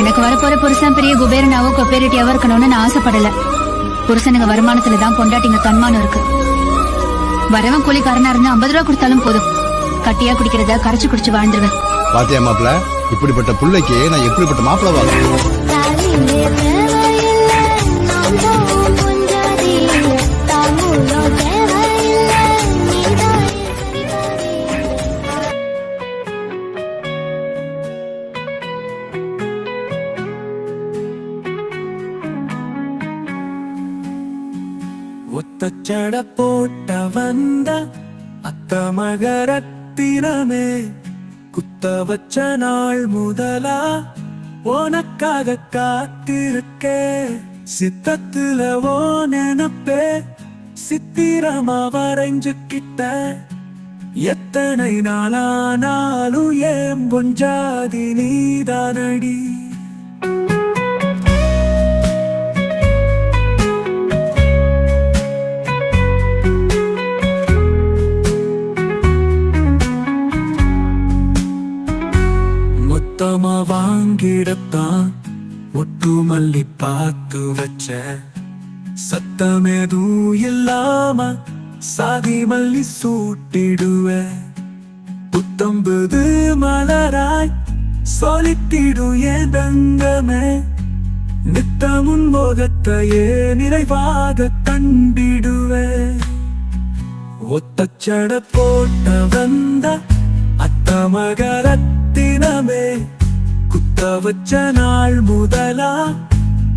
எனக்கு வரப்போற புருஷன் பெரிய குபேரனாவோ கொப்பேரிட்டியாவோ இருக்கணும்னு நான் ஆசைப்படல. புருஷனுங்க வருமானத்துல தான் பொண்டாட்டிங்க தன்மானம் இருக்கு. வரவன் கூலிக்காரனா இருந்தா ஐம்பது ரூபா கொடுத்தாலும் போதும். கட்டியா குடிக்கிறத கரைச்சு குடிச்சு வாழ்ந்துருவேன். பாத்தியா மாப்பிள இப்படிப்பட்ட பிள்ளைக்கு நான் எப்படிப்பட்ட மாப்பிள வாங்க ஒத்தச்சட போட்ட வந்த அத்த மகரத்தினமே குத்த வச்ச நாள் முதலா உனக்காக காத்திருக்கே. சித்தத்துல ஓ நினப்பே சித்திரமா வரைஞ்சுக்கிட்ட. எத்தனை நாளானாலும் ஏன் பொஞ்சாதி நீதானடி? கிடத்தான் ஒட்டு மல்லி பார்த்து வச்ச. சத்தம் எதுவும் இல்லாம சாதி மல்லி சூட்டிடுவ. புத்தம்பது மலராய் சொலித்திடும் என் தங்கமே. நித்தமுன் முகத்தையே நிறைவாக கண்டிடுவே. ஒத்தச்சட போட்ட வந்த அத்த மகரத்தினமே தவச்ச நாள் முதலா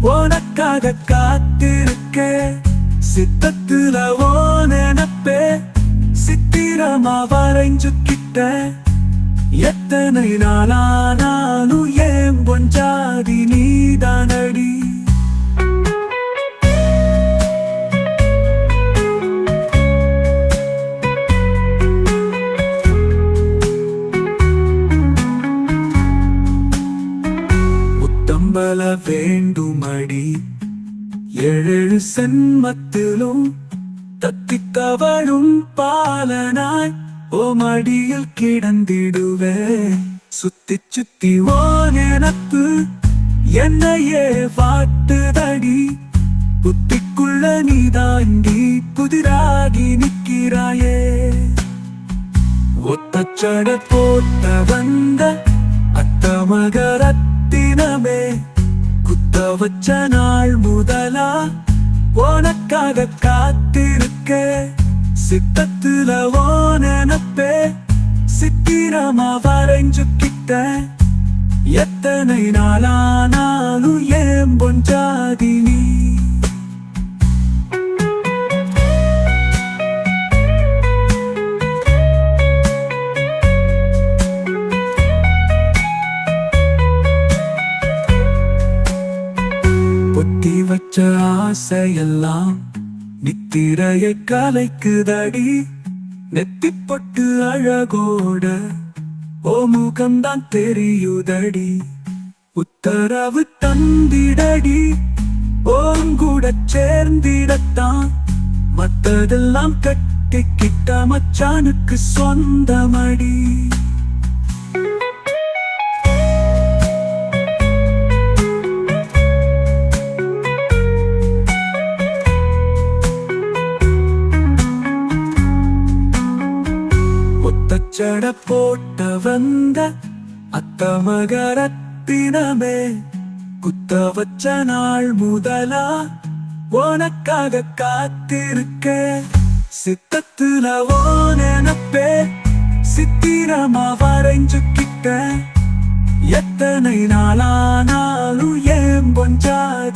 உனக்காக காத்திருக்க. சித்தத்துல ஓ நினப்பே சித்திரமா வரைஞ்சுக்கிட்ட எத்தனை நாளானாலும் ஏன் பொஞ்சாதி நீதானடி? முத்தம்பல வேண்டுமடி. ஏழு சென்மத்திலும் தத்தி தவழும் பாலனாய் ஓ மடியில் கிடந்திடுவே. சுத்தி சுத்தி ஓ நினப்பு என்னையே வாட்டுதடி. புத்திக்குள்ள நீ தாண்டி புதிராகி நிற்கிறாயே. ஒத்தச்சட போட்ட வந்த அத்தமக வச்ச நாள் முதலா உனக்காக காத்திருக்க. சித்தத்துல ஓ நினப்பே சித்திரமா வரைஞ்சுக்கிட்ட எத்தனை நாளானாலும் ஏன் பொஞ்சாதி நீ? வச்ச ஆசையெல்லாம் நித்திரையை கலைக்குதடி. நெத்தி பொட்டு அழகோட ஓ முகம்தான் தெரியுதடி. உத்தரவு தந்திடடி. ஓம் கூட சேர்ந்திடத்தான். மத்ததெல்லாம் கட்டிக்கிட்ட மச்சானுக்கு சொந்தமடி. ஒத்தச்சட போட்ட வந்த அத்தமகரத்தினமே குத்த வச்ச நாள் முதலா உனக்காக காத்திருக்க சித்தத்துல ஓனப்பே சித்திரமா வரைஞ்சுக்கிட்ட எத்தனை நாளானாலும் ஏன் பொஞ்சாதி